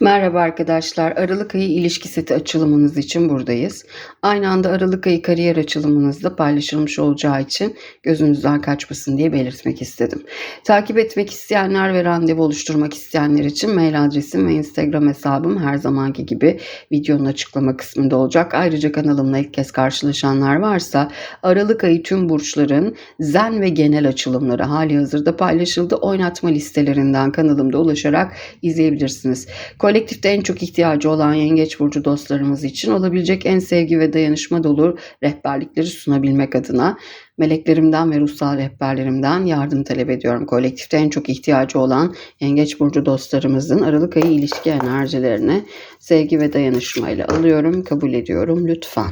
Merhaba arkadaşlar. Aralık ayı ilişki seti açılımınız için buradayız. Aynı anda Aralık ayı kariyer açılımınızda paylaşılmış olacağı için gözünüzden kaçmasın diye belirtmek istedim. Takip etmek isteyenler ve randevu oluşturmak isteyenler için mail adresim ve Instagram hesabım her zamanki gibi videonun açıklama kısmında olacak. Ayrıca kanalımla ilk kez karşılaşanlar varsa Aralık ayı tüm burçların zen ve genel açılımları hali hazırda paylaşıldı. Oynatma listelerinden kanalımda ulaşarak izleyebilirsiniz. Kolektifte en çok ihtiyacı olan yengeç burcu dostlarımız için olabilecek en sevgi ve dayanışma dolu rehberlikleri sunabilmek adına meleklerimden ve ruhsal rehberlerimden yardım talep ediyorum. Kolektifte en çok ihtiyacı olan yengeç burcu dostlarımızın Aralık ayı ilişki enerjilerini sevgi ve dayanışmayla alıyorum, kabul ediyorum lütfen.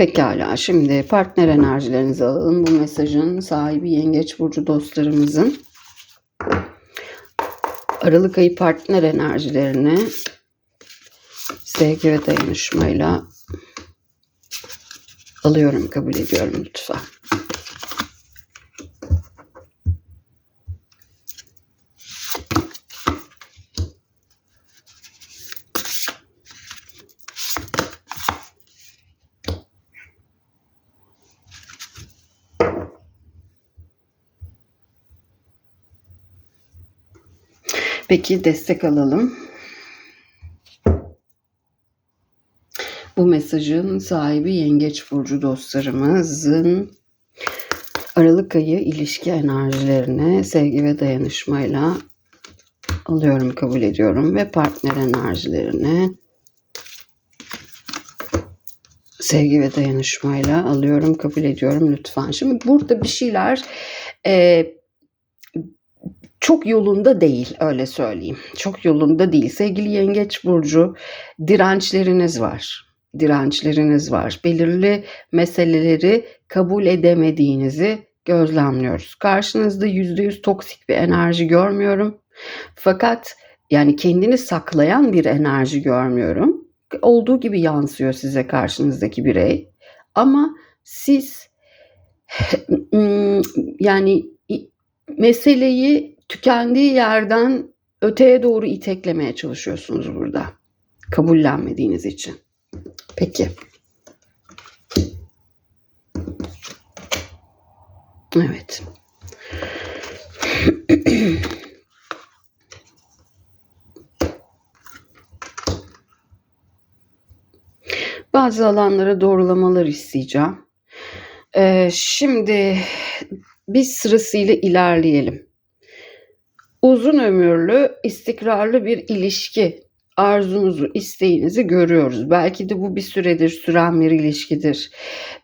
Pekala şimdi partner enerjilerinizi alalım. Bu mesajın sahibi yengeç burcu dostlarımızın Aralık ayı partner enerjilerini sevgi ve dayanışmayla alıyorum, kabul ediyorum lütfen. Peki destek alalım. Bu mesajın sahibi Yengeç Burcu dostlarımızın Aralık ayı ilişki enerjilerine sevgi ve dayanışmayla alıyorum, kabul ediyorum ve partner enerjilerini sevgi ve dayanışmayla alıyorum, kabul ediyorum lütfen. Şimdi burada bir şeyler e, çok yolunda değil öyle söyleyeyim. Çok yolunda değil. Sevgili Yengeç burcu dirençleriniz var. Dirençleriniz var. Belirli meseleleri kabul edemediğinizi gözlemliyoruz. Karşınızda %100 toksik bir enerji görmüyorum. Fakat yani kendini saklayan bir enerji görmüyorum. Olduğu gibi yansıyor size karşınızdaki birey. Ama siz yani meseleyi tükendiği yerden öteye doğru iteklemeye çalışıyorsunuz burada. Kabullenmediğiniz için. Peki. Evet. Bazı alanlara doğrulamalar isteyeceğim. Ee, şimdi biz sırasıyla ilerleyelim. Uzun ömürlü, istikrarlı bir ilişki arzunuzu, isteğinizi görüyoruz. Belki de bu bir süredir süren bir ilişkidir.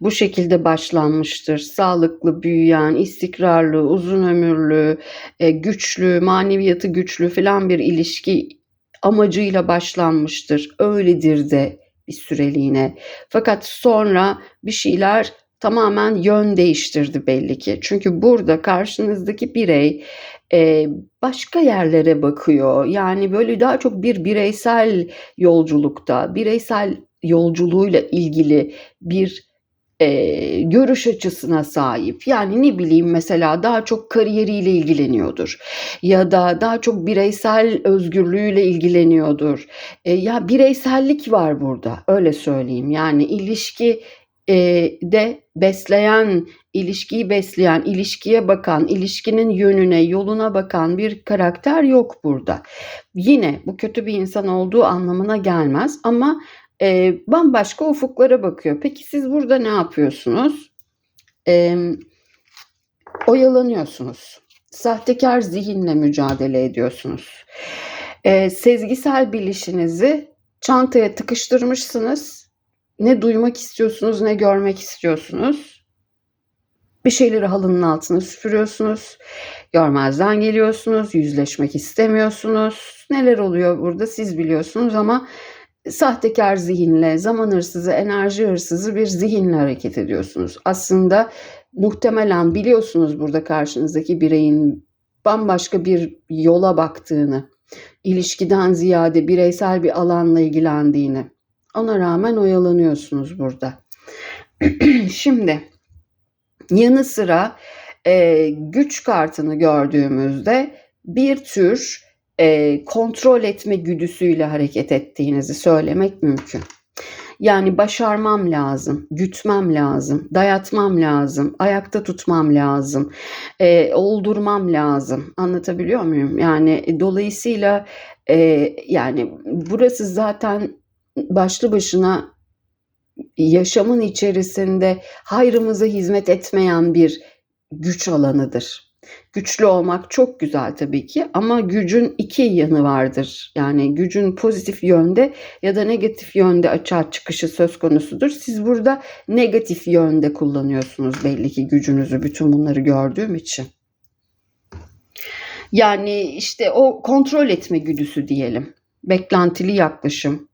Bu şekilde başlanmıştır. Sağlıklı, büyüyen, istikrarlı, uzun ömürlü, e, güçlü, maneviyatı güçlü falan bir ilişki amacıyla başlanmıştır. Öyledir de bir süreliğine. Fakat sonra bir şeyler tamamen yön değiştirdi belli ki. Çünkü burada karşınızdaki birey başka yerlere bakıyor. Yani böyle daha çok bir bireysel yolculukta, bireysel yolculuğuyla ilgili bir e, görüş açısına sahip. Yani ne bileyim mesela daha çok kariyeriyle ilgileniyordur ya da daha çok bireysel özgürlüğüyle ilgileniyordur. E, ya bireysellik var burada öyle söyleyeyim. Yani ilişki de besleyen, ilişkiyi besleyen, ilişkiye bakan, ilişkinin yönüne, yoluna bakan bir karakter yok burada. Yine bu kötü bir insan olduğu anlamına gelmez ama e, bambaşka ufuklara bakıyor. Peki siz burada ne yapıyorsunuz? E, oyalanıyorsunuz. Sahtekar zihinle mücadele ediyorsunuz. E, sezgisel bilişinizi çantaya tıkıştırmışsınız ne duymak istiyorsunuz ne görmek istiyorsunuz. Bir şeyleri halının altına süpürüyorsunuz. Görmezden geliyorsunuz. Yüzleşmek istemiyorsunuz. Neler oluyor burada siz biliyorsunuz ama sahtekar zihinle, zaman hırsızı, enerji hırsızı bir zihinle hareket ediyorsunuz. Aslında muhtemelen biliyorsunuz burada karşınızdaki bireyin bambaşka bir yola baktığını, ilişkiden ziyade bireysel bir alanla ilgilendiğini. Ona rağmen oyalanıyorsunuz burada. Şimdi yanı sıra e, güç kartını gördüğümüzde bir tür e, kontrol etme güdüsüyle hareket ettiğinizi söylemek mümkün. Yani başarmam lazım, gütmem lazım, dayatmam lazım, ayakta tutmam lazım, e, oldurmam lazım. Anlatabiliyor muyum? Yani e, dolayısıyla e, yani burası zaten başlı başına yaşamın içerisinde hayrımıza hizmet etmeyen bir güç alanıdır. Güçlü olmak çok güzel tabii ki ama gücün iki yanı vardır. Yani gücün pozitif yönde ya da negatif yönde açığa çıkışı söz konusudur. Siz burada negatif yönde kullanıyorsunuz belli ki gücünüzü bütün bunları gördüğüm için. Yani işte o kontrol etme güdüsü diyelim. Beklentili yaklaşım.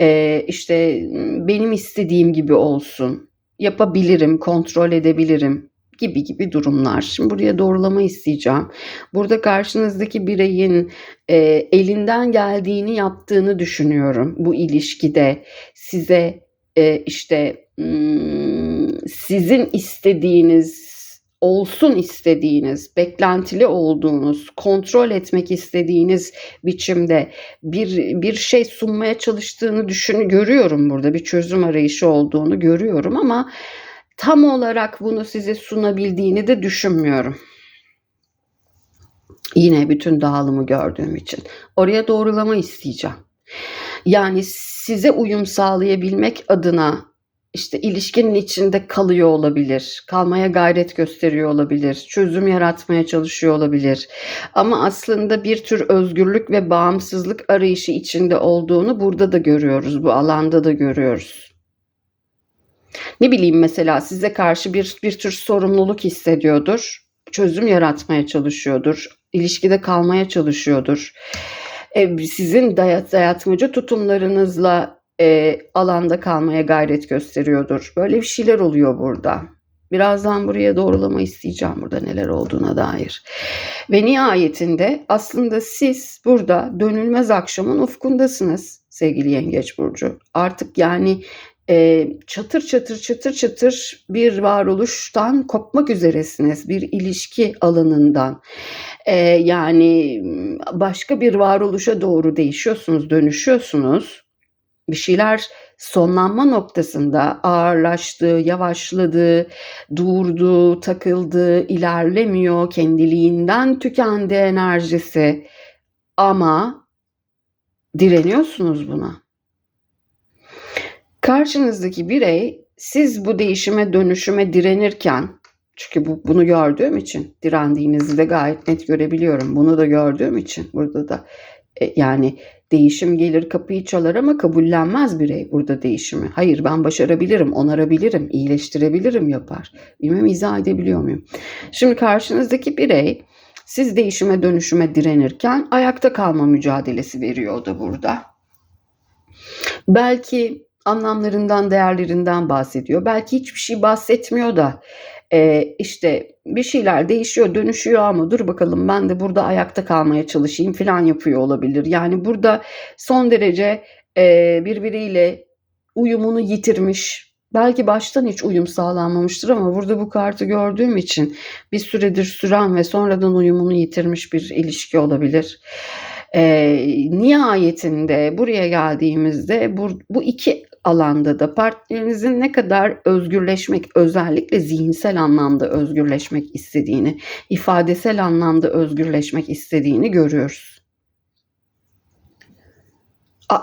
Ee, işte benim istediğim gibi olsun. Yapabilirim, kontrol edebilirim gibi gibi durumlar. Şimdi buraya doğrulama isteyeceğim. Burada karşınızdaki bireyin e, elinden geldiğini yaptığını düşünüyorum bu ilişkide. Size e, işte sizin istediğiniz olsun istediğiniz, beklentili olduğunuz, kontrol etmek istediğiniz biçimde bir bir şey sunmaya çalıştığını düşün görüyorum burada. Bir çözüm arayışı olduğunu görüyorum ama tam olarak bunu size sunabildiğini de düşünmüyorum. Yine bütün dağılımı gördüğüm için. Oraya doğrulama isteyeceğim. Yani size uyum sağlayabilmek adına işte ilişkinin içinde kalıyor olabilir, kalmaya gayret gösteriyor olabilir, çözüm yaratmaya çalışıyor olabilir. Ama aslında bir tür özgürlük ve bağımsızlık arayışı içinde olduğunu burada da görüyoruz, bu alanda da görüyoruz. Ne bileyim mesela size karşı bir bir tür sorumluluk hissediyordur, çözüm yaratmaya çalışıyordur, ilişkide kalmaya çalışıyordur. E, sizin dayat, dayatmacı tutumlarınızla e, alanda kalmaya gayret gösteriyordur. Böyle bir şeyler oluyor burada. Birazdan buraya doğrulama isteyeceğim burada neler olduğuna dair. Ve nihayetinde aslında siz burada dönülmez akşamın ufkundasınız sevgili Yengeç Burcu. Artık yani e, çatır çatır çatır çatır bir varoluştan kopmak üzeresiniz. Bir ilişki alanından. E, yani başka bir varoluşa doğru değişiyorsunuz, dönüşüyorsunuz bir şeyler sonlanma noktasında ağırlaştı, yavaşladı, durdu, takıldı, ilerlemiyor, kendiliğinden tükendi enerjisi. Ama direniyorsunuz buna. Karşınızdaki birey siz bu değişime, dönüşüme direnirken çünkü bu, bunu gördüğüm için direndiğinizi de gayet net görebiliyorum. Bunu da gördüğüm için burada da e, yani Değişim gelir kapıyı çalar ama kabullenmez birey burada değişimi. Hayır ben başarabilirim, onarabilirim, iyileştirebilirim yapar. Bilmem izah edebiliyor muyum? Şimdi karşınızdaki birey siz değişime dönüşüme direnirken ayakta kalma mücadelesi veriyor da burada. Belki anlamlarından, değerlerinden bahsediyor. Belki hiçbir şey bahsetmiyor da e, işte bir şeyler değişiyor, dönüşüyor ama dur bakalım ben de burada ayakta kalmaya çalışayım falan yapıyor olabilir. Yani burada son derece e, birbiriyle uyumunu yitirmiş, belki baştan hiç uyum sağlanmamıştır ama burada bu kartı gördüğüm için bir süredir süren ve sonradan uyumunu yitirmiş bir ilişki olabilir. E, nihayetinde buraya geldiğimizde bu, bu iki alanda da partnerinizin ne kadar özgürleşmek, özellikle zihinsel anlamda özgürleşmek istediğini, ifadesel anlamda özgürleşmek istediğini görüyoruz.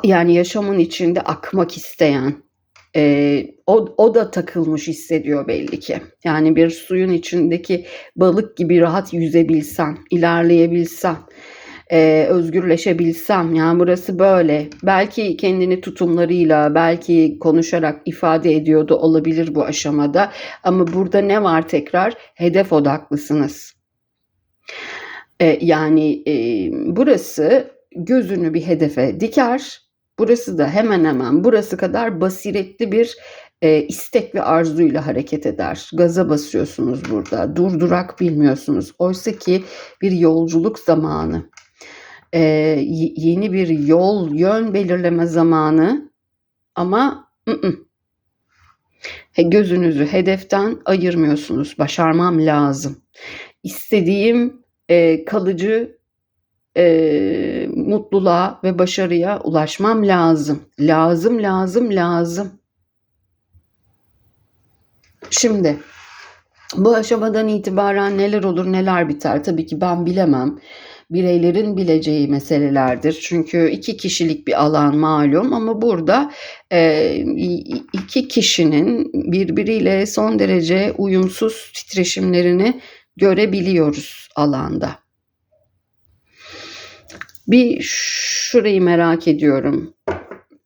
Yani yaşamın içinde akmak isteyen, e, o, o da takılmış hissediyor belli ki. Yani bir suyun içindeki balık gibi rahat yüzebilsem, ilerleyebilsem, e, özgürleşebilsem yani burası böyle belki kendini tutumlarıyla belki konuşarak ifade ediyordu olabilir bu aşamada ama burada ne var tekrar hedef odaklısınız e, yani e, burası gözünü bir hedefe diker burası da hemen hemen burası kadar basiretli bir e, istek ve arzuyla hareket eder. Gaza basıyorsunuz burada. Durdurak bilmiyorsunuz. Oysa ki bir yolculuk zamanı e, yeni bir yol, yön belirleme zamanı ama ı-ı. Gözünüzü hedeften ayırmıyorsunuz. Başarmam lazım. İstediğim e, kalıcı e, mutluluğa ve başarıya ulaşmam lazım. Lazım, lazım, lazım. Şimdi bu aşamadan itibaren neler olur neler biter tabii ki ben bilemem. Bireylerin bileceği meselelerdir. Çünkü iki kişilik bir alan malum ama burada e, iki kişinin birbiriyle son derece uyumsuz titreşimlerini görebiliyoruz alanda. Bir şurayı merak ediyorum.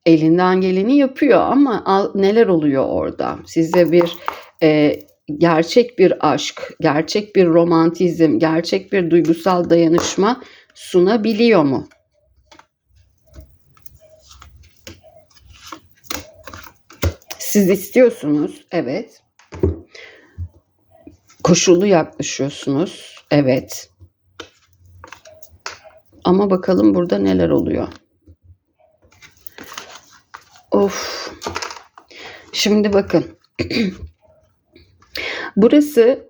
Elinden geleni yapıyor ama neler oluyor orada? Size bir e, gerçek bir aşk, gerçek bir romantizm, gerçek bir duygusal dayanışma sunabiliyor mu? Siz istiyorsunuz, evet. Koşullu yaklaşıyorsunuz, evet. Ama bakalım burada neler oluyor. Of. Şimdi bakın. Burası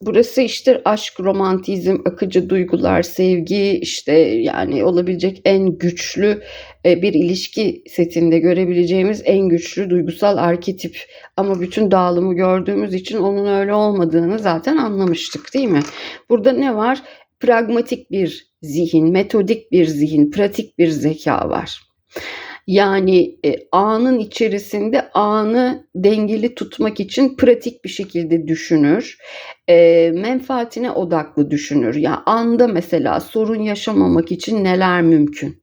burası işte aşk, romantizm, akıcı duygular, sevgi işte yani olabilecek en güçlü e, bir ilişki setinde görebileceğimiz en güçlü duygusal arketip. Ama bütün dağılımı gördüğümüz için onun öyle olmadığını zaten anlamıştık değil mi? Burada ne var? Pragmatik bir zihin, metodik bir zihin, pratik bir zeka var. Yani e, anın içerisinde anı dengeli tutmak için pratik bir şekilde düşünür. E, menfaatine odaklı düşünür. Yani anda mesela sorun yaşamamak için neler mümkün?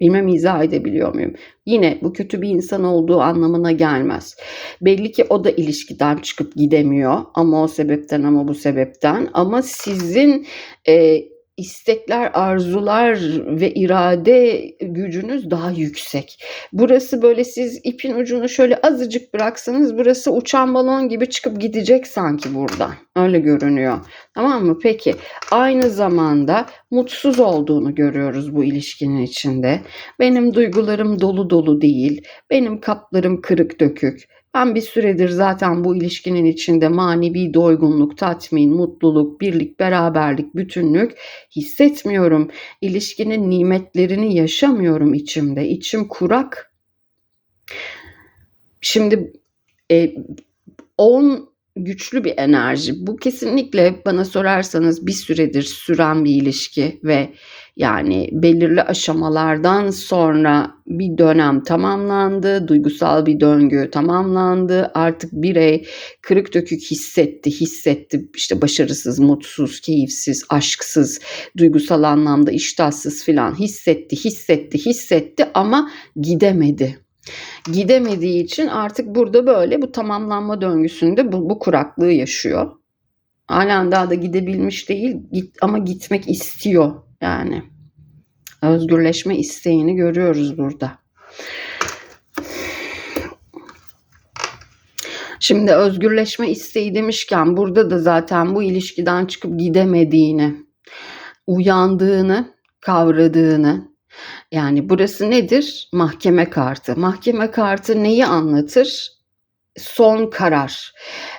Bilmem izah edebiliyor muyum? Yine bu kötü bir insan olduğu anlamına gelmez. Belli ki o da ilişkiden çıkıp gidemiyor ama o sebepten ama bu sebepten. Ama sizin e, istekler, arzular ve irade gücünüz daha yüksek. Burası böyle siz ipin ucunu şöyle azıcık bıraksanız burası uçan balon gibi çıkıp gidecek sanki buradan. Öyle görünüyor. Tamam mı? Peki aynı zamanda mutsuz olduğunu görüyoruz bu ilişkinin içinde. Benim duygularım dolu dolu değil. Benim kaplarım kırık dökük. Ben bir süredir zaten bu ilişkinin içinde manevi doygunluk, tatmin, mutluluk, birlik, beraberlik, bütünlük hissetmiyorum. İlişkinin nimetlerini yaşamıyorum içimde. İçim kurak. Şimdi e, 10 güçlü bir enerji. Bu kesinlikle bana sorarsanız bir süredir süren bir ilişki ve yani belirli aşamalardan sonra bir dönem tamamlandı, duygusal bir döngü tamamlandı. Artık birey kırık dökük hissetti, hissetti. işte başarısız, mutsuz, keyifsiz, aşksız, duygusal anlamda iştahsız filan hissetti, hissetti, hissetti ama gidemedi gidemediği için artık burada böyle bu tamamlanma döngüsünde bu, bu kuraklığı yaşıyor. Halen daha da gidebilmiş değil git, ama gitmek istiyor yani. Özgürleşme isteğini görüyoruz burada. Şimdi özgürleşme isteği demişken burada da zaten bu ilişkiden çıkıp gidemediğini, uyandığını, kavradığını, yani burası nedir? Mahkeme kartı. Mahkeme kartı neyi anlatır? Son karar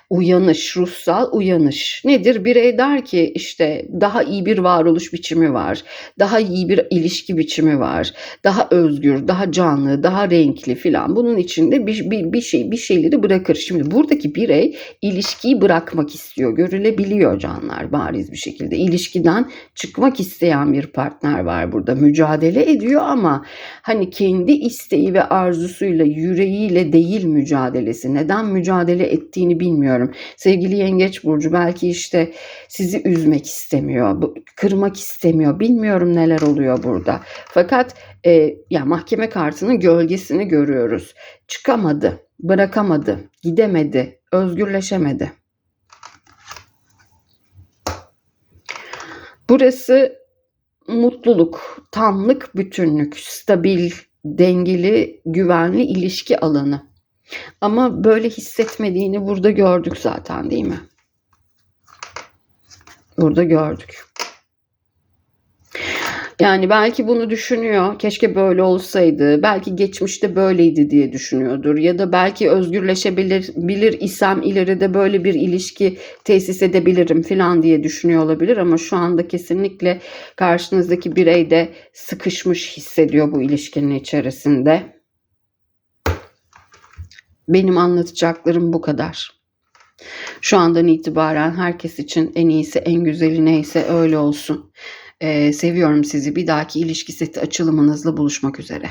uyanış, ruhsal uyanış. Nedir? Birey der ki işte daha iyi bir varoluş biçimi var. Daha iyi bir ilişki biçimi var. Daha özgür, daha canlı, daha renkli filan. Bunun içinde bir, bir, bir şey bir şeyleri bırakır. Şimdi buradaki birey ilişkiyi bırakmak istiyor. Görülebiliyor canlar bariz bir şekilde. İlişkiden çıkmak isteyen bir partner var burada. Mücadele ediyor ama hani kendi isteği ve arzusuyla, yüreğiyle değil mücadelesi. Neden mücadele ettiğini bilmiyor bilmiyorum. Sevgili Yengeç Burcu belki işte sizi üzmek istemiyor, kırmak istemiyor. Bilmiyorum neler oluyor burada. Fakat e, ya mahkeme kartının gölgesini görüyoruz. Çıkamadı, bırakamadı, gidemedi, özgürleşemedi. Burası mutluluk, tamlık, bütünlük, stabil, dengeli, güvenli ilişki alanı. Ama böyle hissetmediğini burada gördük zaten değil mi? Burada gördük. Yani belki bunu düşünüyor. Keşke böyle olsaydı. Belki geçmişte böyleydi diye düşünüyordur. Ya da belki özgürleşebilir bilir isem ileride böyle bir ilişki tesis edebilirim falan diye düşünüyor olabilir ama şu anda kesinlikle karşınızdaki birey de sıkışmış hissediyor bu ilişkinin içerisinde. Benim anlatacaklarım bu kadar. Şu andan itibaren herkes için en iyisi, en güzeli neyse öyle olsun. Ee, seviyorum sizi. Bir dahaki ilişki seti açılımınızla buluşmak üzere.